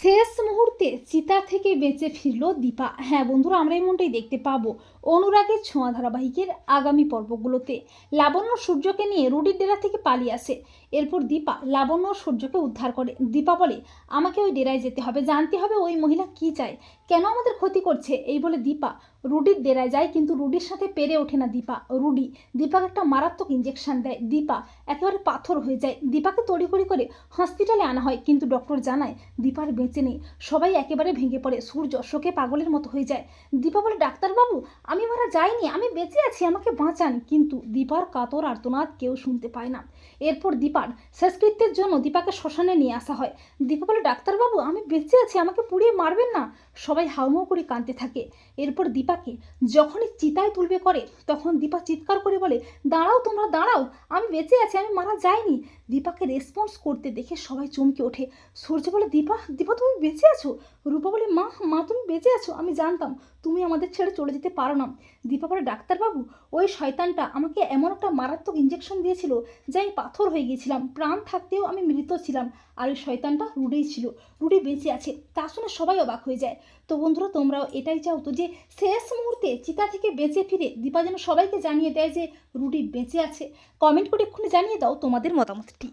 শেষ মুহূর্তে চিতা থেকে বেঁচে ফিরল দীপা। হ্যাঁ বন্ধুরা, আমরা এমনটাই দেখতে পাবো অনুরাগের ছোঁয়া ধারাবাহিকের আগামী পর্বগুলোতে। লাবণ্য সূর্যকে নিয়ে রুডির ডেরা থেকে পালিয়ে আসে। এরপর দীপা লাবণ্য সূর্যকে উদ্ধার করে। দীপা বলে, আমাকে ওই ডেরায় যেতে হবে, জানতে হবে ওই মহিলা কি চায়। কেন আমাদের ক্ষতি করছে? এই বলে দীপা রুডির ডেরায় যায়, কিন্তু রুডির সাথে পেরে ওঠে না দীপা। রুডি দীপাকে একটা মারাত্মক ইঞ্জেকশন দেয়। দীপা একেবারে পাথর হয়ে যায়। দীপাকে তড়িঘড়ি করে হসপিটালে আনা হয়, কিন্তু ডক্টর জানায়, দীপার বেঁচে নেই। সবাই একেবারে ভেঙে পড়ে। সূর্য শোকে পাগলের মতো হয়ে যায়। দীপা বলে, ডাক্তারবাবু, আমি মারা যাইনি। আমি বেঁচে আছি, আমাকে বাঁচান। কিন্তু দীপার কাতর আর্তনাদ কেউ শুনতে পায় না। এরপর দীপার শেষকৃত্যের জন্য দীপাকে শ্মশানে নিয়ে আসা হয়। দীপা বলে, ডাক্তারবাবু, আমি বেঁচে আছি। আমাকে পুড়িয়ে মারবেন না? সবাই হাউমাউ করে কাঁদতে থাকে। এরপর দীপাকে যখনই চিতায় তুলবে করে, তখন দীপা চিৎকার করে বলে, দাঁড়াও তোমরা, দাঁড়াও, আমি বেঁচে আছি, আমি মারা যাইনি। দীপাকে রেসপন্স করতে দেখে সবাই চমকে ওঠে। সূর্য বলে, দীপা দীপা, তুমি বেঁচে আছো? রূপা বলে, মা মা, তুমি বেঁচে আছো, আমি জানতাম, তুমি আমাদের ছেড়ে চলে যেতে পারো না। দীপা বলে, ডাক্তারবাবু, ওই শয়তানটা আমাকে এমন একটা মারাত্মক ইঞ্জেকশন দিয়েছিল, যে আমি পাথর হয়ে গিয়েছিলাম, প্রাণ থাকতেও আমি মৃত ছিলাম, আর ওই শয়তানটা রুডেই ছিল, রুডি বেঁচে আছে। তা শুনে সবাই অবাক হয়ে যায়। তো বন্ধুরা, তোমরাও এটাই চাও তো যে শেষ মুহূর্তে চিতা থেকে বেঁচে ফিরে দীপা যেন সবাইকে জানিয়ে দেয় যে রুটি বেঁচে আছে। কমেন্ট করে এক্ষুনি জানিয়ে দাও তোমাদের মতামতটি।